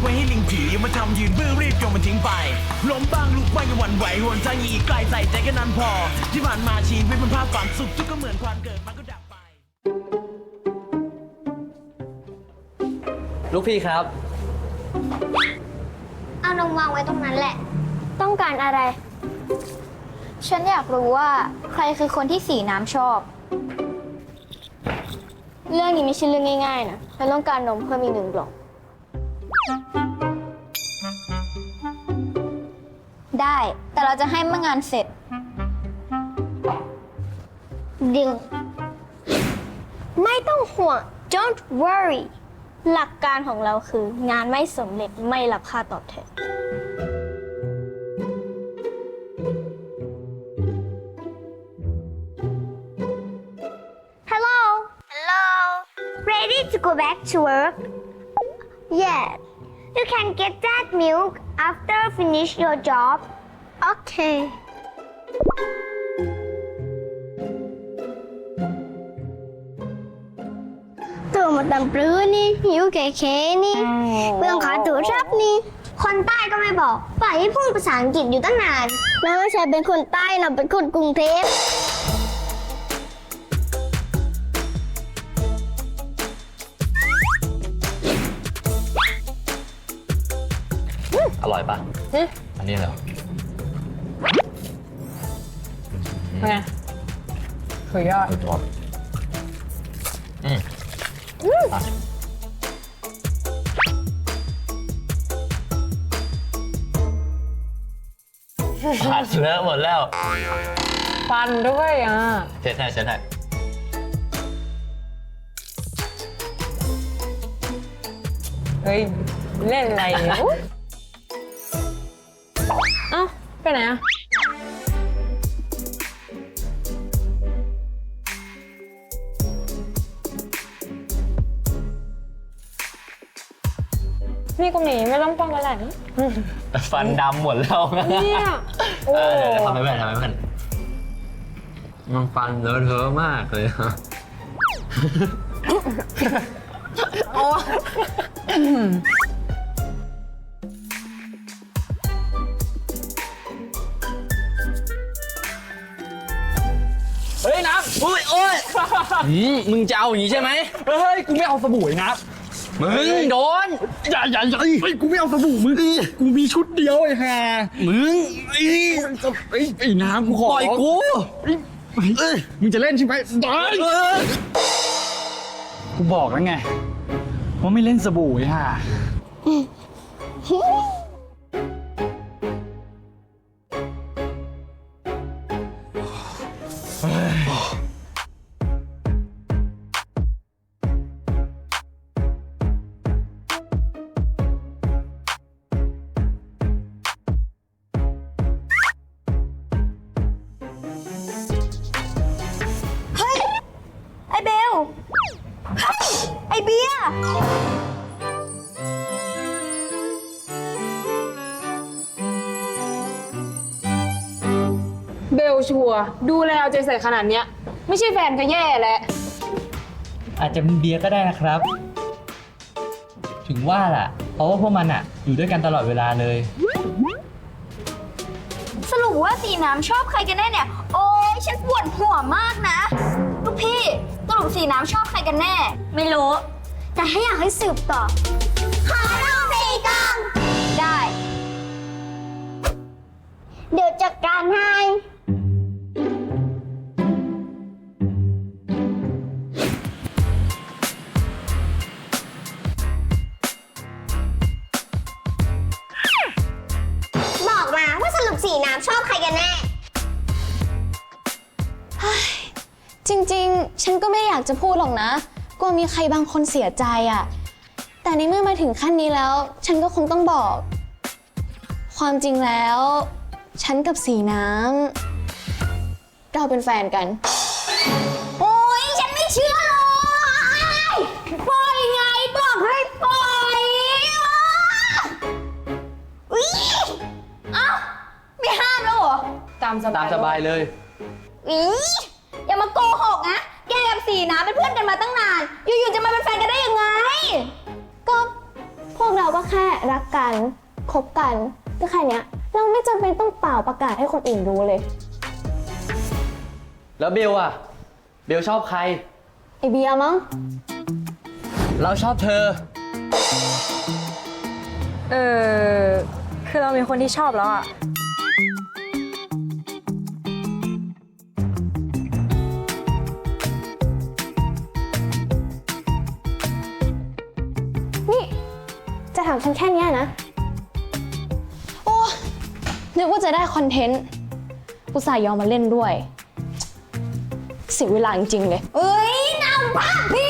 ไว้ให้ลิงผีมาทำยืนบื้อรีบโยนมันทิ้งไปล้มบ้างลุกบ้างอย่าหวั่นไหวหวนใจอีกไกลใส่ใจแค่นั้นพอ ที่ผ่านมาชีวิตมันภาพฝันสุขทุกข์ก็เหมือนควันเกิดมันก็ดับไป ลูกพี่ครับ เอานมวางไว้ตรงนั้นแหละ ต้องการอะไร ฉันอยากรู้ว่าใครคือคนที่สีน้ำชอบ เรื่องนี้ไม่ใช่เรื่องง่ายๆนะฉันต้องการนมเพิ่มอีกหนึ่งกล่อง ได้ แต่เราจะให้เมื่องานเสร็จ ดึง ไม่ต้องห่วง don't worry หลักการของเราคืองานไม่สำเร็จไม่รับค่าตอบแทน Hello Hello Ready to go back to work Yes You can get that milk after finish your job Okay ตัวมาตำปลื้อนี่หิวแก่เคนี่เรื่องขาตัวรับนี่คนใต้ก็ไม่บอก ปล่อยให้พูดภาษาอังกฤษอยู่ตั้งนาน แล้วไม่ใช่เป็นคนใต้นะเป็นคนกรุงเทพ ร่อยปะอันนี้เหรอไงสุดยอด สุดยอดอืมอะผัดเลอะหมดแล้ว ฟันด้วยอะ เช็ดให้เช็ดให้เฮ้ย เล่นอะไรเนี่ยอุ๊ย เอ้าไปไหนอะนี่ก็หนีไม่ต้องป้องกันแหละฟันดำหมดแล้วเนี่ยโอ้เออเดี๋ยวทำไมเพื่อนทำไมเพื่อนมันฟันเลอะเทอะมากเลยอะเฮ้ อุ้ยโอ้ยอืมมึงจะเอาอย่างนี้ใช่ไหมเฮ้ย กูไม่เอาสบู่ไอ้นะมึงโดน อย่าอย่าอย่าเฮ้ยกูไม่เอาสบู่มึงกูมีชุดเดียวไอ้ห่ามึงไอ้ไอ้ยไอ้น้ำกูขอปล่อยกูเอ้ยมึงจะเล่นใช่ไหมได้เออกูบอกแล้วไงว่าไม่เล่นสบู่ไอ้ห่า ไอ เบลชัวร์ดูแลเอาใจใส่ขนาดเนี้ย ไม่ใช่แฟนก็แย่แล้ว อาจจะเป็นเบียร์ก็ได้นะครับ ถึงว่าล่ะ เพราะว่าพวกมันอะอยู่ด้วยกันตลอดเวลาเลย สรุปว่าสีน้ำชอบใครกันแน่เนี่ย โอ้ยฉันปวดหัวมากนะ ลูกพี่สรุปสีน้ำชอบใครกันแน่ ไม่รู้ แต่ถ้าอยากให้สืบต่อ สีน้ำชอบใครกันแน่ จริงๆ ฉันก็ไม่อยากจะพูดหรอกนะ กลัวมีใครบางคนเสียใจอะ่ะ แต่ในเมื่อมาถึงขั้นนี้แล้ว ฉันก็คงต้องบอก ความจริงแล้ว ฉันกับสีน้ำเราเป็นแฟนกัน บายตามสบายเลย อีอย่ามาโกหกนะ แกกับสีน้ำเป็นเพื่อนกันมาตั้งนาน อยู่ๆจะมาเป็นแฟนกันได้ยังไง ก็พวกเราก็แค่รักกัน คบกัน ก็แค่เนี้ย เราไม่จำเป็นต้องเป่าประกาศให้คนอื่นรู้เลย แล้วเบลอะเบลชอบใคร ไอเบียร์มั้ง เราชอบเธอ เออ คือเรามีคนที่ชอบแล้วอะามฉันแค่เนี้ยนะ โอ้นึกว่าจะได้คอนเทนต์อุตส่าห์ยอมมาเล่นด้วยเสียเวลาจริงๆเลย เอ้ยนำพักพี่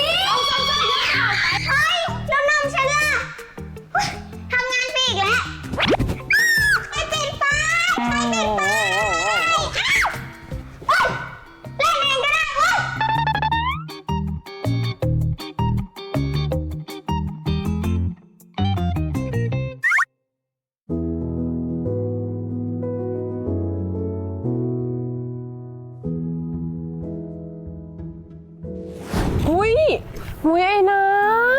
อุ้ยไอ้น้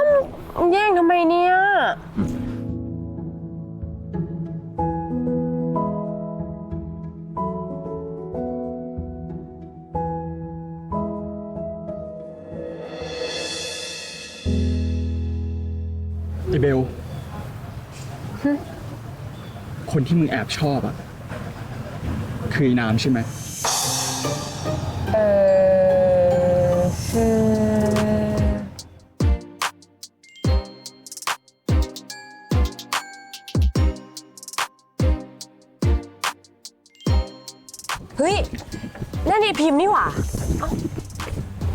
ำแย่งทำไมเนี่ย ไอเบล คนที่มึงแอบชอบอะคือไอ้น้ำใช่ไหม เออ ฮ้ย นั่นไอพิมพ์นี่หว่าเอ้า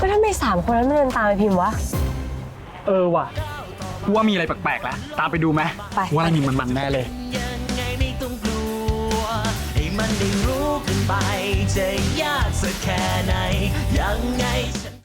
ก็ทำไมสามคนนั้นไม่เดินตามไอพิมพ์วะ เออว่ะกูว่ามีอะไรแปลกๆแล้วตามไปดูไหมไป ว่ามีมันๆแน่เลย ยังไงไม่ต้องกลัว ให้มันได้รู้กันไป จะยากสักแค่ไหน ยังไงฉัน